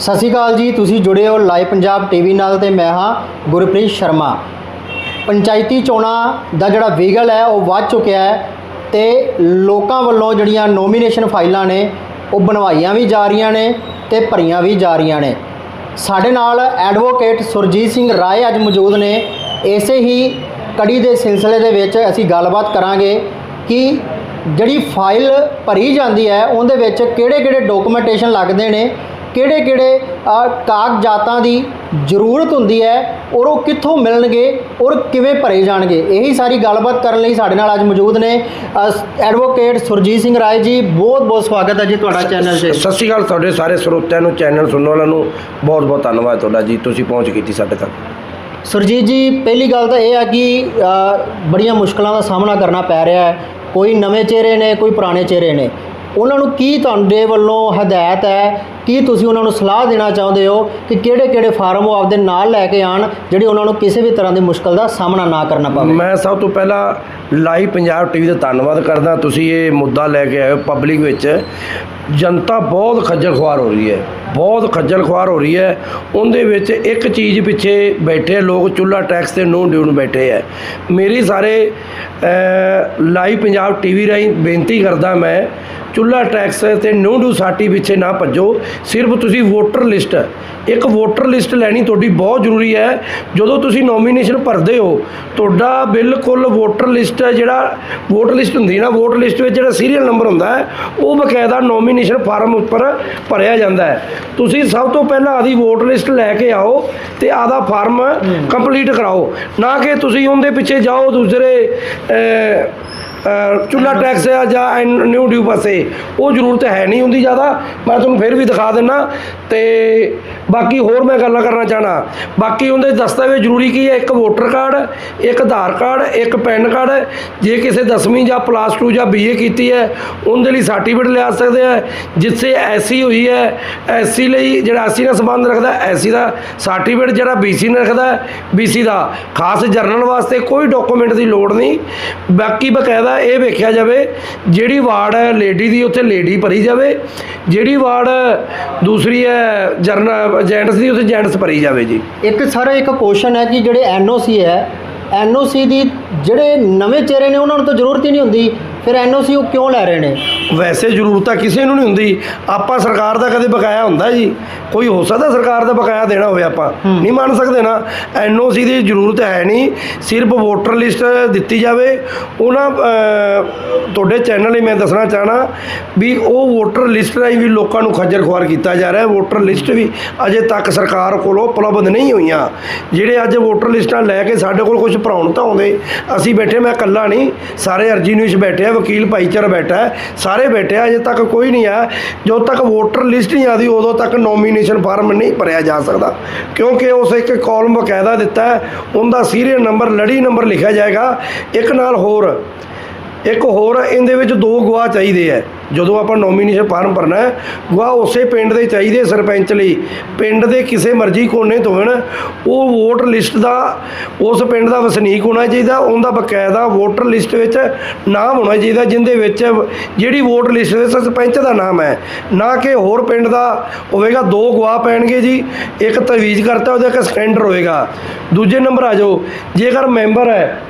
ਸਤਿ ਸ਼੍ਰੀ ਅਕਾਲ ਜੀ, ਤੁਸੀਂ ਜੁੜੇ ਹੋ ਲਾਈਵ ਪੰਜਾਬ ਟੀਵੀ ਨਾਲ ਤੇ ਮੈਂ ਹਾਂ ਗੁਰਪ੍ਰੀਤ ਸ਼ਰਮਾ। ਪੰਚਾਇਤੀ ਚੋਣਾਂ ਦਾ ਜਿਹੜਾ ਵਿਗਲ ਹੈ, ਉਹ ਵੱਧ ਚੁੱਕਿਆ ਹੈ ਤੇ ਲੋਕਾਂ ਵੱਲੋਂ ਜਿਹੜੀਆਂ ਨੋਮੀਨੇਸ਼ਨ ਫਾਈਲਾਂ ਨੇ, ਉਹ ਬਣਵਾਈਆਂ ਵੀ ਜਾ ਰਹੀਆਂ ਨੇ ਤੇ ਭਰੀਆਂ ਵੀ ਜਾ ਰਹੀਆਂ ਨੇ। ਸਾਡੇ ਨਾਲ ਐਡਵੋਕੇਟ ਸੁਰਜੀਤ ਸਿੰਘ ਰਾਏ ਅੱਜ ਮੌਜੂਦ ਨੇ। ਇਸੇ ਹੀ ਕੜੀ ਦੇ ਸਿਲਸਿਲੇ ਦੇ ਵਿੱਚ ਅਸੀਂ ਗੱਲਬਾਤ ਕਰਾਂਗੇ ਕਿ ਜਿਹੜੀ ਫਾਈਲ ਭਰੀ ਜਾਂਦੀ ਹੈ, ਉਹਦੇ ਵਿੱਚ ਕਿਹੜੇ-ਕਿਹੜੇ ਡਾਕੂਮੈਂਟੇਸ਼ਨ ਲੱਗਦੇ ਨੇ ਕਿਹੜੇ-ਕਿਹੜੇ ਅ, ਕਾਗਜ਼ਾਤਾਂ ਦੀ ਜ਼ਰੂਰਤ ਹੁੰਦੀ ਹੈ ਔਰ ਉਹ ਕਿੱਥੋਂ ਮਿਲਣਗੇ ਔਰ ਕਿਵੇਂ ਭਰੇ ਜਾਣਗੇ? ਇਹੀ ਸਾਰੀ ਗੱਲਬਾਤ ਕਰਨ ਲਈ ਸਾਡੇ ਨਾਲ ਅੱਜ ਮੌਜੂਦ ਨੇ ਐਡਵੋਕੇਟ ਸੁਰਜੀਤ ਸਿੰਘ ਰਾਏ ਜੀ। ਬਹੁਤ-ਬਹੁਤ ਸਵਾਗਤ ਹੈ ਜੀ ਤੁਹਾਡਾ ਚੈਨਲ 'ਤੇ। ਸਤਿ ਸ਼੍ਰੀ ਅਕਾਲ ਤੁਹਾਡੇ ਸਾਰੇ ਸਰੋਤਿਆਂ ਨੂੰ ਚੈਨਲ ਸੁਣਨ ਵਾਲਿਆਂ ਨੂੰ। ਬਹੁਤ ਬਹੁਤ ਧੰਨਵਾਦ ਤੁਹਾਡਾ ਜੀ ਤੁਸੀਂ ਪਹੁੰਚ ਕੀਤੀ ਸਾਡੇ ਤੱਕ। ਸੁਰਜੀਤ ਜੀ ਪਹਿਲੀ ਗੱਲ ਤਾਂ ਇਹ ਆ ਕਿ ਬੜੀਆਂ ਮੁਸ਼ਕਲਾਂ ਦਾ ਸਾਹਮਣਾ ਕਰਨਾ ਪੈ ਰਿਹਾ ਹੈ। ਕੋਈ ਨਵੇਂ ਚਿਹਰੇ ਨੇ ਕੋਈ ਪੁਰਾਣੇ ਚਿਹਰੇ ਨੇ। ਉਹਨਾਂ ਨੂੰ ਕੀ ਤੁਹਾਡੇ ਵੱਲੋਂ ਹਦਾਇਤ ਹੈ? ਕੀ ਤੁਸੀਂ ਉਹਨਾਂ ਨੂੰ ਸਲਾਹ ਦੇਣਾ ਚਾਹੁੰਦੇ ਹੋ ਕਿ ਕਿਹੜੇ-ਕਿਹੜੇ ਫਾਰਮ ਉਹ ਆਪਦੇ ਨਾਲ ਲੈ ਕੇ ਆਣ ਜਿਹੜੇ ਉਹਨਾਂ ਨੂੰ ਕਿਸੇ ਵੀ ਤਰ੍ਹਾਂ ਦੀ ਮੁਸ਼ਕਲ ਦਾ ਸਾਹਮਣਾ ਨਾ ਕਰਨਾ ਪਵੇ? ਮੈਂ ਸਭ ਤੋਂ ਪਹਿਲਾਂ ਲਾਈਵ ਪੰਜਾਬ ਟੀਵੀ ਦਾ ਧੰਨਵਾਦ ਕਰਦਾ। ਤੁਸੀਂ ਇਹ ਮੁੱਦਾ ਲੈ ਕੇ ਆਏ ਹੋ ਪਬਲਿਕ ਵਿੱਚ। ਜਨਤਾ ਬਹੁਤ ਖੱਜਲ ਖੁਆਰ ਹੋ ਰਹੀ ਹੈ। ਬਹੁਤ ਖੱਜਲ ਖੁਆਰ ਹੋ ਰਹੀ ਹੈ। ਉਹਦੇ ਵਿੱਚ ਇੱਕ ਚੀਜ਼ ਪਿੱਛੇ ਬੈਠੇ ਲੋਕ ਚੁੱਲਾ ਟੈਕਸ ਤੇ ਨੋ ਡਿਊਨ ਬੈਠੇ ਹੈ ਮੇਰੀ ਸਾਰੇ ਲਾਈਵ ਪੰਜਾਬ ਟੀਵੀ ਰਾਹੀਂ ਬੇਨਤੀ ਕਰਦਾ ਮੈਂ ਚੁੱਲਾ ਟੈਕਸ ਤੇ ਨੋ ਡਿਊ ਸਾਟੀ ਪਿੱਛੇ ਨਾ ਭੱਜੋ। ਸਿਰਫ ਤੁਸੀਂ ਵੋਟਰ ਲਿਸਟ। ਇੱਕ ਵੋਟਰ ਲਿਸਟ ਲੈਣੀ ਤੁਹਾਡੀ ਬਹੁਤ ਜ਼ਰੂਰੀ ਹੈ। ਜਦੋਂ ਤੁਸੀਂ ਨੋਮੀਨੇਸ਼ਨ ਭਰਦੇ ਹੋ ਤੁਹਾਡਾ ਬਿਲਕੁਲ ਵੋਟਰ ਲਿਸਟ ਜਿਹੜਾ ਵੋਟਰ ਲਿਸਟ ਹੁੰਦੀ ਹੈ ਨਾ ਵੋਟਰ ਲਿਸਟ ਵਿੱਚ ਜਿਹੜਾ ਸੀਰੀਅਲ ਨੰਬਰ ਹੁੰਦਾ ਹੈ ਉਹ ਬਕਾਇਦਾ ਨੋਮੀਨੇਸ਼ਨ ਫਾਰਮ ਉੱਪਰ ਭਰਿਆ ਜਾਂਦਾ ਹੈ। ਤੁਸੀਂ ਸਭ ਤੋਂ ਪਹਿਲਾਂ ਆਦੀ ਵੋਟਰ ਲਿਸਟ ਲੈ ਕੇ ਆਓ ਤੇ ਆਦਾ ਫਾਰਮ ਕੰਪਲੀਟ ਕਰਾਓ। ਨਾ ਕਿ ਤੁਸੀਂ ਉਹਦੇ ਪਿੱਛੇ ਜਾਓ ਦੂਸਰੇ ਚੁੱਲਾ ਟੈਕਸ ਆ ਜਾਂ ਨਿਊ ਡਿਊ ਪਾਸੇ, ਉਹ ਜ਼ਰੂਰਤ ਹੈ ਨਹੀਂ ਹੁੰਦੀ ਜ਼ਿਆਦਾ। ਮੈਂ ਤੁਹਾਨੂੰ ਫਿਰ ਵੀ ਦਿਖਾ ਦਿੰਨਾ। ਤੇ ਬਾਕੀ ਹੋਰ ਮੈਂ ਗੱਲਾਂ ਕਰਨਾ ਚਾਹਣਾ ਬਾਕੀ ਉਹਦੇ ਦਸਤਾਵੇਜ਼ ਜ਼ਰੂਰੀ ਕੀ ਹੈ? ਇੱਕ ਵੋਟਰ ਕਾਰਡ, ਇੱਕ ਆਧਾਰ ਕਾਰਡ, ਇੱਕ ਪੈਨ ਕਾਰਡ। ਜੇ ਕਿਸੇ 10ਵੀਂ ਜਾਂ ਪਲੱਸ 2 ਜਾਂ ਬੀਏ ਕੀਤੀ ਹੈ, ਉਹਦੇ ਲਈ ਸਰਟੀਫਿਕੇਟ ਲਿਆ ਸਕਦੇ ਆ। ਜਿੱਥੇ ਐਸਸੀ ਹੋਈ ਹੈ ਐਸਸੀ ਲਈ ਜਿਹੜਾ ਐਸਸੀ ਨਾਲ ਸੰਬੰਧ ਰੱਖਦਾ ਐਸਸੀ ਦਾ ਸਰਟੀਫਿਕੇਟ ਜਿਹੜਾ ਬੀਸੀ ਨਾਲ ਰੱਖਦਾ ਬੀਸੀ ਦਾ। ਖਾਸ ਜਰਨਲ ਵਾਸਤੇ ਕੋਈ ਡਾਕੂਮੈਂਟ ਦੀ ਲੋੜ ਨਹੀਂ। ਬਾਕੀ ਬਕਾਇਦਾ ਇਹ ਵੇਖਿਆ ਜਾਵੇ, ਜਿਹੜੀ ਵਾਰਡ ਲੇਡੀ ਦੀ, ਉੱਥੇ ਲੇਡੀ ਭਰੀ ਜਾਵੇ। ਜਿਹੜੀ ਵਾਰਡ ਦੂਸਰੀ ਹੈ ਜਰਨਲ, ਜੈਂਟਸ ਦੀ, ਉੱਥੇ ਜੈਂਟਸ ਭਰੀ ਜਾਵੇ ਜੀ। ਇੱਕ ਸਰ, ਇੱਕ ਕੁਐਸਚਨ ਹੈ ਕਿ ਜਿਹੜੇ ਐਨਓਸੀ ਹੈ ਐਨਓਸੀ ਦੀ ਜਿਹੜੇ ਨਵੇਂ ਚਿਹਰੇ ਨੇ, ਉਹਨਾਂ ਨੂੰ ਤਾਂ ਜ਼ਰੂਰਤ ਹੀ ਨਹੀਂ ਹੁੰਦੀ। ਫਿਰ ਐਨਓਸੀ ਉਹ ਕਿਉਂ ਲੈ ਰਹੇ ਨੇ? ਵੈਸੇ ਜ਼ਰੂਰਤ ਤਾਂ ਕਿਸੇ ਨੂੰ ਨਹੀਂ ਹੁੰਦੀ। ਆਪਾਂ ਸਰਕਾਰ ਦਾ ਕਦੇ ਬਕਾਇਆ ਹੁੰਦਾ ਜੀ। ਕੋਈ ਹੋ ਸਕਦਾ ਸਰਕਾਰ ਦਾ ਬਕਾਇਆ ਦੇਣਾ ਹੋਵੇ ਆਪਾਂ। ਨਹੀਂ ਮੰਨ ਸਕਦੇ ਨਾ। ਐਨਓਸੀ ਦੀ ਜ਼ਰੂਰਤ ਹੈ ਨਹੀਂ। ਸਿਰਫ ਵੋਟਰ ਲਿਸਟ ਦਿੱਤੀ ਜਾਵੇ। ਉਹਨਾਂ ਤੁਹਾਡੇ ਚੈਨਲ ਲਈ ਮੈਂ ਦੱਸਣਾ ਚਾਹਣਾ ਵੀ ਉਹ ਵੋਟਰ ਲਿਸਟ ਰਾਹੀਂ ਵੀ ਲੋਕਾਂ ਨੂੰ ਖੱਜਲ ਖੁਆਰ ਕੀਤਾ ਜਾ ਰਿਹਾ। ਹੈ ਵੋਟਰ ਲਿਸਟ ਵੀ ਅਜੇ ਤੱਕ ਸਰਕਾਰ ਕੋਲੋਂ ਉਪਲਬਧ ਨਹੀਂ ਹੋਈਆਂ। ਜਿਹੜੇ ਅੱਜ ਵੋਟਰ ਲਿਸਟਾਂ ਲੈ ਕੇ ਸਾਡੇ ਕੋਲ ਕੁਝ ਭਰਾਉਣ ਤਾਂ ਆਉਂਦੇ। ਅਸੀਂ ਬੈਠੇ ਮੈਂ ਇਕੱਲਾ ਨਹੀਂ। ਸਾਰੇ ਅਰਜੀ ਨਿਊਜ਼ ਬੈਠੇ ਆ ਵਕੀਲ ਭਾਈਚਾਰਾ ਬੈਠਾ ਸਾਰੇ ਬੈਠੇ ਅਜੇ ਤੱਕ ਕੋਈ ਨਹੀਂ ਆਇਆ। ਜਦੋਂ ਤੱਕ ਵੋਟਰ ਲਿਸਟ ਨਹੀਂ ਆਦੀ ਉਦੋਂ ਤੱਕ ਨੋਮੀਨੇਸ਼ਨ ਫਾਰਮ ਨਹੀਂ ਭਰਿਆ ਜਾ ਸਕਦਾ। ਕਿਉਂਕਿ ਉਸ ਇੱਕ ਕਾਲਮ ਬਕਾਇਦਾ ਦਿੱਤਾ ਹੈ, ਉਹਦਾ ਸੀਰੀਅਲ ਨੰਬਰ ਲੜੀ ਨੰਬਰ ਲਿਖਿਆ ਜਾਏਗਾ। ਇੱਕ ਨਾਲ ਹੋਰ, ਇੱਕ ਹੋਰ, ਇਹਦੇ ਵਿੱਚ ਦੋ ਗਵਾਹ ਚਾਹੀਦੇ ਹੈ। ਜਦੋਂ ਆਪਾਂ ਨੋਮੀਨੇਸ਼ਨ ਫਾਰਮ ਭਰਨਾ ਹੈ ਗਵਾਹ ਉਸੇ ਪਿੰਡ ਦੇ ਚਾਹੀਦੇ ਸਰਪੰਚ ਲਈ, ਪਿੰਡ ਦੇ ਕਿਸੇ ਮਰਜ਼ੀ ਕੋਨੇ ਤੋਂ ਹੋਣ ਉਹ ਵੋਟਰ ਲਿਸਟ ਦਾ, ਉਸ ਪਿੰਡ ਦਾ ਵਸਨੀਕ ਹੋਣਾ ਚਾਹੀਦਾ, ਉਹਦਾ ਬਕਾਇਦਾ ਵੋਟਰ ਲਿਸਟ ਵਿੱਚ ਨਾਮ ਹੋਣਾ ਚਾਹੀਦਾ, ਜਿੰਦੇ ਵਿੱਚ ਜਿਹੜੀ ਵੋਟਰ ਲਿਸਟ ਵਿੱਚ ਸਰਪੰਚ ਦਾ ਨਾਮ ਹੈ, ਨਾ ਕਿ ਹੋਰ ਪਿੰਡ ਦਾ ਹੋਵੇਗਾ, ਦੋ ਗਵਾਹ ਪੈਣਗੇ ਜੀ, ਇੱਕ ਤਜਵੀਜ਼ ਕਰਤਾ, ਉਹਦਾ ਇੱਕ ਸਕੈਂਡਰ ਹੋਏਗਾ ਦੂਜੇ ਨੰਬਰ ਆ ਜਾਓ, ਜੇਕਰ ਮੈਂਬਰ ਹੈ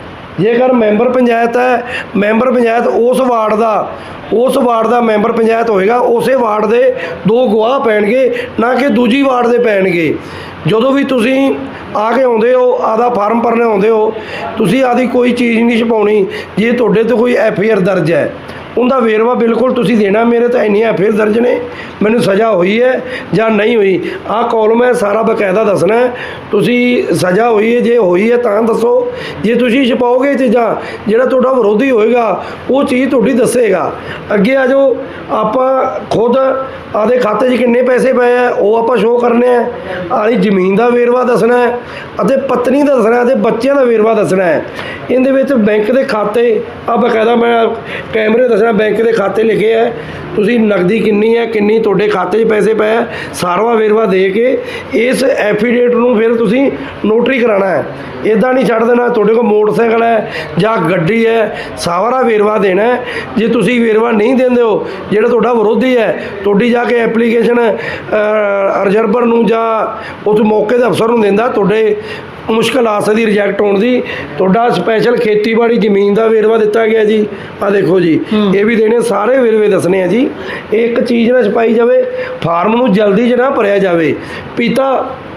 ਜੇਕਰ ਮੈਂਬਰ ਪੰਚਾਇਤ ਹੈ, ਮੈਂਬਰ ਪੰਚਾਇਤ ਉਸ ਵਾਰਡ ਦਾ, ਉਸ ਵਾਰਡ ਦਾ ਮੈਂਬਰ ਪੰਚਾਇਤ ਹੋਏਗਾ, ਉਸੇ ਵਾਰਡ ਦੇ ਦੋ ਗਵਾਹ ਪੈਣਗੇ, ਨਾ ਕਿ ਦੂਜੀ ਵਾਰਡ ਦੇ ਪੈਣਗੇ। ਜਦੋਂ ਵੀ ਤੁਸੀਂ ਆ ਕੇ ਆਉਂਦੇ ਹੋ, ਆਦਾ ਫਾਰਮ ਭਰਨੇ ਆਉਂਦੇ ਹੋ, ਤੁਸੀਂ ਆਦੀ ਕੋਈ ਚੀਜ਼ ਨਹੀਂ ਛਪਾਉਣੀ, ਜੇ ਤੁਹਾਡੇ ਤੇ ਕੋਈ ਐਫ ਆਈ ਆਰ ਦਰਜ ਹੈ। ਉਹਦਾ ਵੇਰਵਾ ਬਿਲਕੁਲ ਤੁਸੀਂ ਦੇਣਾ ਮੇਰੇ ਤਾਂ ਇੰਨੀਆਂ ਐਫ ਆਈ ਦਰਜ ਨੇ, ਮੈਨੂੰ ਸਜ਼ਾ ਹੋਈ ਹੈ ਜਾਂ ਨਹੀਂ ਹੋਈ, ਆਹ ਕਾਲਮ ਹੈ ਸਾਰਾ ਬਕਾਇਦਾ ਦੱਸਣਾ ਤੁਸੀਂ ਸਜ਼ਾ ਹੋਈ ਹੈ, ਜੇ ਹੋਈ ਹੈ ਤਾਂ ਦੱਸੋ। ਜੇ ਤੁਸੀਂ ਛਪਾਓਗੇ ਚੀਜ਼ਾਂ ਜਿਹੜਾ ਤੁਹਾਡਾ ਵਿਰੋਧੀ ਹੋਏਗਾ, ਉਹ ਚੀਜ਼ ਤੁਹਾਡੀ ਦੱਸੇਗਾ। ਅੱਗੇ ਆ ਜਾਓ, ਆਪਾਂ ਖੁਦ ਆਦੇ ਖਾਤੇ 'ਚ ਕਿੰਨੇ ਪੈਸੇ ਪਏ ਆ, ਉਹ ਆਪਾਂ ਸ਼ੋਅ ਕਰਨੇ ਆ। ਆਲੀ ਜ਼ਮੀਨ ਦਾ ਵੇਰਵਾ ਦੱਸਣਾ ਹੈ ਅਤੇ ਪਤਨੀ ਦਾ ਦੱਸਣਾ ਹੈ ਅਤੇ ਬੱਚਿਆਂ ਦਾ ਵੇਰਵਾ ਦੱਸਣਾ ਹੈ। ਇਹਦੇ ਵਿੱਚ ਬੈਂਕ ਦੇ ਖਾਤੇ ਆ ਬਕਾਇਦਾ ਮੈਂ ਕੈਮਰੇ ਦੱਸ ਦੱਸਣਾ, ਬੈਂਕ ਦੇ ਖਾਤੇ ਲਿਖੇ ਹੈ ਤੁਸੀਂ ਨਕਦੀ ਕਿੰਨੀ ਹੈ ਕਿੰਨੀ ਤੁਹਾਡੇ ਖਾਤੇ 'ਚ ਪੈਸੇ ਪਏ ਹੈ ਸਾਰਾ ਵੇਰਵਾ ਦੇ ਕੇ ਇਸ ਐਫੀਡੇਟ ਨੂੰ ਫਿਰ ਤੁਸੀਂ ਨੋਟਰੀ ਕਰਾਉਣਾ ਹੈ। ਇਦਾਂ ਨਹੀਂ ਛੱਡ ਦੇਣਾ, ਤੁਹਾਡੇ ਕੋਲ ਮੋਟਰਸਾਈਕਲ ਹੈ ਜਾਂ ਗੱਡੀ ਹੈ, ਸਾਰਾ ਵੇਰਵਾ ਦੇਣਾ ਜੇ ਤੁਸੀਂ ਵੇਰਵਾ ਨਹੀਂ ਦਿੰਦੇ ਹੋ, ਜਿਹੜਾ ਤੁਹਾਡਾ ਵਿਰੋਧੀ ਹੈ, ਤੁਹਾਡੀ ਜਾ ਕੇ ਐਪਲੀਕੇਸ਼ਨ ਰਿਜ਼ਰਵਰ ਨੂੰ ਜਾਂ ਉਸ ਮੌਕੇ ਦੇ ਅਫਸਰ ਨੂੰ ਦਿੰਦਾ, ਤੁਹਾਡੇ ਮੁਸ਼ਕਲ ਆ ਸਕਦੀ ਰਿਜੈਕਟ ਹੋਣ ਦੀ। ਤੁਹਾਡਾ ਸਪੈਸ਼ਲ ਖੇਤੀਬਾੜੀ ਜ਼ਮੀਨ ਦਾ ਵੇਰਵਾ ਦਿੱਤਾ ਗਿਆ ਜੀ। ਆ ਦੇਖੋ ਜੀ ਇਹ ਵੀ ਦੇਣੇ ਸਾਰੇ ਵੇਰਵੇ ਦੱਸਣੇ ਆ ਜੀ। ਇੱਕ ਚੀਜ਼ ਨਾ ਛਪਾਈ ਜਾਵੇ ਫਾਰਮ ਨੂੰ ਜਲਦੀ ਚ ਨਾ ਭਰਿਆ ਜਾਵੇ। ਪਿਤਾ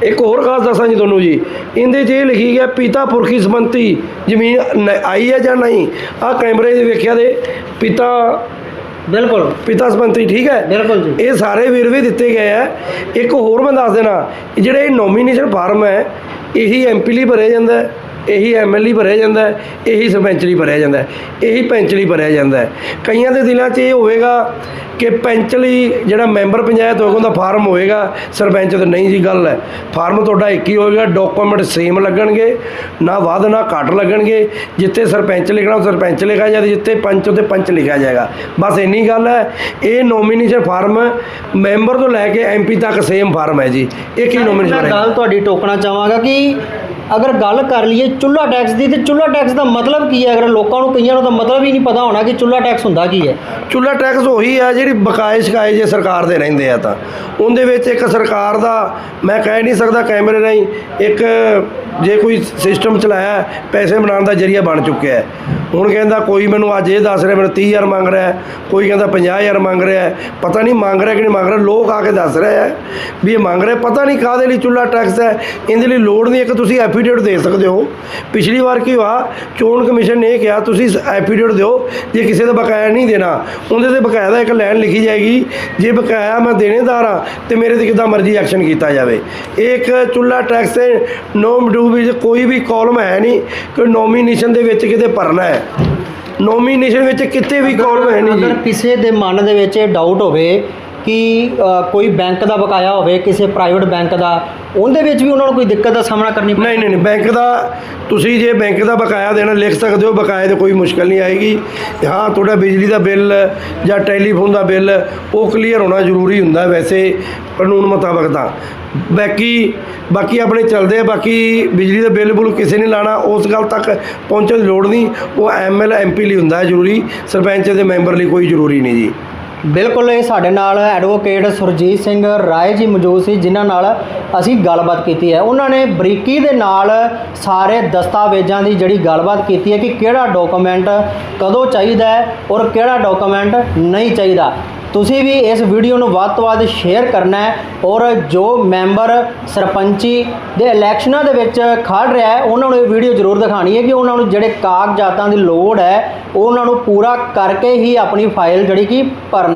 ਇੱਕ ਹੋਰ ਖਾਸ ਦੱਸਾਂ ਜੀ ਤੁਹਾਨੂੰ ਜੀ। ਇਹਦੇ 'ਚ ਇਹ ਲਿਖੀ ਗਿਆ ਪਿਤਾ ਪੁਰਖੀ ਸੰਬੰਧੀ ਜ਼ਮੀਨ ਆਈ ਹੈ ਜਾਂ ਨਹੀਂ? ਆ ਕੈਮਰੇ ਦੇ ਵੇਖਿਆ ਦੇ ਪਿਤਾ ਬਿਲਕੁਲ। ਪਿਤਾ ਸੰਬੰਧੀ ਠੀਕ ਹੈ? ਬਿਲਕੁਲ ਜੀ। ਇਹ ਸਾਰੇ ਵੇਰਵੇ ਦਿੱਤੇ ਗਏ ਆ। ਇੱਕ ਹੋਰ ਮੈਂ ਦੱਸ ਦੇਣਾ ਇਹ ਜਿਹੜੇ ਨੋਮੀਨੇਸ਼ਨ ਫਾਰਮ ਹੈ ਇਹੀ ਐਮਪੀ ਲਈ ਭਰਿਆ ਜਾਂਦਾ ਇਹੀ ਐਮਐਲਏ ਭਰਿਆ ਜਾਂਦਾ ਇਹੀ ਸਰਪੰਚ ਲਈ ਭਰਿਆ ਜਾਂਦਾ ਇਹੀ ਪੰਚ ਲਈ ਭਰਿਆ ਜਾਂਦਾ ਕਈਆਂ ਦੇ ਦਿਲਾਂ 'ਚ ਇਹ ਹੋਵੇਗਾ ਕਿ ਪੰਚ ਲਈ ਜਿਹੜਾ ਮੈਂਬਰ ਪੰਚਾਇਤ ਹੋਏਗਾ ਉਹਦਾ ਫਾਰਮ ਹੋਏਗਾ ਸਰਪੰਚ ਤੇ ਨਹੀਂ ਜੀ ਗੱਲ ਹੈ। ਫਾਰਮ ਤੁਹਾਡਾ ਇੱਕ ਹੀ ਹੋਏਗਾ ਡਾਕੂਮੈਂਟ ਸੇਮ ਲੱਗਣਗੇ ਨਾ ਵੱਧ ਨਾ ਘੱਟ ਲੱਗਣਗੇ ਜਿੱਥੇ ਸਰਪੰਚ ਲਿਖਣਾ ਉਹ ਸਰਪੰਚ ਲਿਖਿਆ ਜਾਏ ਜਿੱਥੇ ਪੰਚ ਉੱਤੇ ਪੰਚ ਲਿਖਿਆ ਜਾਏਗਾ। ਬਸ ਇੰਨੀ ਗੱਲ ਹੈ ਇਹ ਨੋਮੀਨੇਸ਼ਨ ਫਾਰਮ ਮੈਂਬਰ ਤੋਂ ਲੈ ਕੇ ਐਮਪੀ ਤੱਕ ਸੇਮ ਫਾਰਮ ਹੈ ਜੀ। ਇੱਕ ਹੀ ਨੋਮੀਨੇਸ਼ਨ ਹੈ ਗੱਲ ਤੁਹਾਡੀ ਟੋਕਣਾ ਚਾਹਾਂਗਾ ਕਿ ਅਗਰ ਗੱਲ ਕਰ ਲਈਏ ਚੁੱਲਾ ਟੈਕਸ ਦੀ, ਤੇ ਚੁੱਲਾ ਟੈਕਸ ਦਾ ਮਤਲਬ ਕੀ ਹੈ? ਅਗਰ ਲੋਕਾਂ ਨੂੰ ਕਈਆਂ ਨੂੰ ਤਾਂ ਮਤਲਬ ਹੀ ਨਹੀਂ ਪਤਾ ਹੋਣਾ ਕਿ ਚੁੱਲਾ ਟੈਕਸ ਹੁੰਦਾ ਕੀ ਹੈ। ਚੁੱਲਾ ਟੈਕਸ ਉਹੀ ਆ ਜਿਹੜੀ ਬਕਾਏ ਸ਼ਿਕਾਏ ਜੇ ਸਰਕਾਰ ਦੇ ਰਹਿੰਦੇ ਆ ਤਾਂ। ਉਹਦੇ ਵਿੱਚ ਇੱਕ ਸਰਕਾਰ ਦਾ, ਮੈਂ ਕਹਿ ਨਹੀਂ ਸਕਦਾ ਕੈਮਰੇ ਰਾਹੀਂ, ਇੱਕ ਜੇ ਕੋਈ ਸਿਸਟਮ ਚਲਾਇਆ, ਪੈਸੇ ਬਣਾਉਣ ਦਾ ਜਰੀਆ ਬਣ ਚੁੱਕਿਆ ਹੈ। ਹੁਣ ਕਹਿੰਦਾ ਕੋਈ ਮੈਨੂੰ ਅੱਜ ਇਹ ਦੱਸ ਰਿਹਾ, ਮੈਨੂੰ 30000 ਮੰਗ ਰਿਹਾ ਕੋਈ ਕਹਿੰਦਾ 50000 ਮੰਗ ਰਿਹਾ ਪਤਾ ਨਹੀਂ ਮੰਗ ਰਿਹਾ ਕਿ ਨਹੀਂ ਮੰਗ ਰਿਹਾ, ਲੋਕ ਆ ਕੇ ਦੱਸ ਰਹੇ ਹੈ ਵੀ ਇਹ ਮੰਗ ਰਿਹਾ, ਪਤਾ ਨਹੀਂ ਕਾਹਦੇ ਲਈ ਚੁੱਲਾ ਟੈਕਸ ਹੈ। ਇਹਦੇ ਲਈ ਲੋੜ ਨਹੀਂ, ਇੱਕ ਤੁਸੀਂ ਐਫੀਡੇਵਿਟ ਦੇ ਸਕਦੇ ਹੋ। ਪਿਛਲੀ ਵਾਰ ਕੀ ਹੋਇਆ, ਚੋਣ ਕਮਿਸ਼ਨ ਨੇ ਇਹ ਕਿਹਾ, ਤੁਸੀਂ ਐਫੀਡੇਵਿਟ ਦਿਓ, ਜੇ ਕਿਸੇ ਦਾ ਬਕਾਇਆ ਨਹੀਂ ਦੇਣਾ, ਉਹਦੇ ਤੇ ਬਕਾਇਦਾ ਇੱਕ ਲਾਈਨ ਲਿਖੀ ਜਾਏਗੀ, ਜੇ ਬਕਾਇਆ ਮੈਂ ਦੇਣੇਦਾਰ ਹਾਂ, ਤੇ ਮੇਰੇ ਤੇ ਕਿੱਦਾਂ ਮਰਜ਼ੀ ਐਕਸ਼ਨ ਕੀਤਾ ਜਾਵੇ। ਇਹ ਇੱਕ ਚੁੱਲਾ ਟੈਕਸ ਤੇ ਨੋ ਡੂ ਵਿੱਚ ਕੋਈ ਵੀ ਕਾਲਮ ਹੈ ਨਹੀਂ, ਕਿ ਨੋਮੀਨੇਸ਼ਨ ਦੇ ਵਿੱਚ ਕਿਤੇ ਭਰਨਾ ਹੈ। ਨੋਮੀਨੇਸ਼ਨ ਵਿੱਚ ਕਿਤੇ ਵੀ ਕਾਲਮ ਹੈ ਨਹੀਂ। ਜੀ ਅਗਰ ਕਿਸੇ ਦੇ ਮਨ ਦੇ ਵਿੱਚ ਇਹ ਡਾਊਟ ਹੋਵੇ ਕਿ ਕੋਈ ਬੈਂਕ ਦਾ ਬਕਾਇਆ ਹੋਵੇ, ਕਿਸੇ ਪ੍ਰਾਈਵੇਟ ਬੈਂਕ ਦਾ, ਉਹਦੇ ਵਿੱਚ ਵੀ ਉਹਨਾਂ ਨੂੰ ਕੋਈ ਦਿੱਕਤ ਦਾ ਸਾਹਮਣਾ ਕਰਨੀ ਨਹੀਂ ਨਹੀਂ ਨਹੀਂ, ਬੈਂਕ ਦਾ, ਤੁਸੀਂ ਜੇ ਬੈਂਕ ਦਾ ਬਕਾਇਆ ਦੇਣਾ, ਲਿਖ ਸਕਦੇ ਹੋ, ਬਕਾਇਆ ਤੇ ਕੋਈ ਮੁਸ਼ਕਲ ਨਹੀਂ ਆਏਗੀ। ਹਾਂ, ਤੁਹਾਡਾ ਬਿਜਲੀ ਦਾ ਬਿੱਲ ਜਾਂ ਟੈਲੀਫੋਨ ਦਾ ਬਿੱਲ, ਉਹ ਕਲੀਅਰ ਹੋਣਾ ਜ਼ਰੂਰੀ ਹੁੰਦਾ ਵੈਸੇ, ਕਾਨੂੰਨ ਮੁਤਾਬਕ ਤਾਂ। ਬਾਕੀ ਬਾਕੀ ਆਪਣੇ ਚੱਲਦੇ ਆ, ਬਾਕੀ ਬਿਜਲੀ ਦਾ ਬਿੱਲ ਬੁੱਲ ਕਿਸੇ ਨੇ ਲਾਣਾ, ਉਸ ਗੱਲ ਤੱਕ ਪਹੁੰਚਣ ਦੀ ਲੋੜ ਨਹੀਂ। ਉਹ ਐਮਐਲ ਐਮਪੀ ਲਈ ਹੁੰਦਾ ਜ਼ਰੂਰੀ, ਸਰਪੰਚ ਦੇ ਮੈਂਬਰ ਲਈ ਕੋਈ ਜ਼ਰੂਰੀ ਨਹੀਂ ਜੀ। ਬਿਲਕੁਲ, ਇਹ ਸਾਡੇ ਨਾਲ ਐਡਵੋਕੇਟ ਸੁਰਜੀਤ ਸਿੰਘ ਰਾਏ ਜੀ ਮੌਜੂਦ ਸੀ, ਜਿਨ੍ਹਾਂ ਨਾਲ ਅਸੀਂ ਗੱਲਬਾਤ ਕੀਤੀ ਹੈ। ਉਹਨਾਂ ਨੇ ਬਰੀਕੀ ਦੇ ਨਾਲ ਸਾਰੇ ਦਸਤਾਵੇਜ਼ਾਂ ਦੀ ਜਿਹੜੀ ਗੱਲਬਾਤ ਕੀਤੀ ਹੈ ਕਿ ਕਿਹੜਾ ਡਾਕੂਮੈਂਟ ਕਦੋਂ ਚਾਹੀਦਾ ਹੈ ਔਰ ਕਿਹੜਾ ਡਾਕੂਮੈਂਟ ਨਹੀਂ ਚਾਹੀਦਾ। ਤੁਸੀਂ ਵੀ ਇਸ ਵੀਡੀਓ ਨੂੰ ਵੱਧ ਤੋਂ ਵੱਧ ਸ਼ੇਅਰ ਕਰਨਾ ਹੈ ਔਰ ਜੋ ਮੈਂਬਰ ਸਰਪੰਚੀ ਦੇ ਇਲੈਕਸ਼ਨਾਂ ਦੇ ਵਿੱਚ ਖੜ ਰਿਹਾ ਹੈ, ਉਹਨਾਂ ਨੂੰ ਇਹ ਵੀਡੀਓ ਜ਼ਰੂਰ ਦਿਖਾਣੀ ਹੈ ਕਿ ਉਹਨਾਂ ਨੂੰ ਜਿਹੜੇ ਕਾਗਜ਼ਾਤਾਂ ਦੀ ਲੋੜ ਹੈ, ਉਹਨਾਂ ਨੂੰ ਪੂਰਾ ਕਰਕੇ ਹੀ ਆਪਣੀ ਫਾਈਲ ਜਿਹੜੀ ਕਿ ਭਰਨ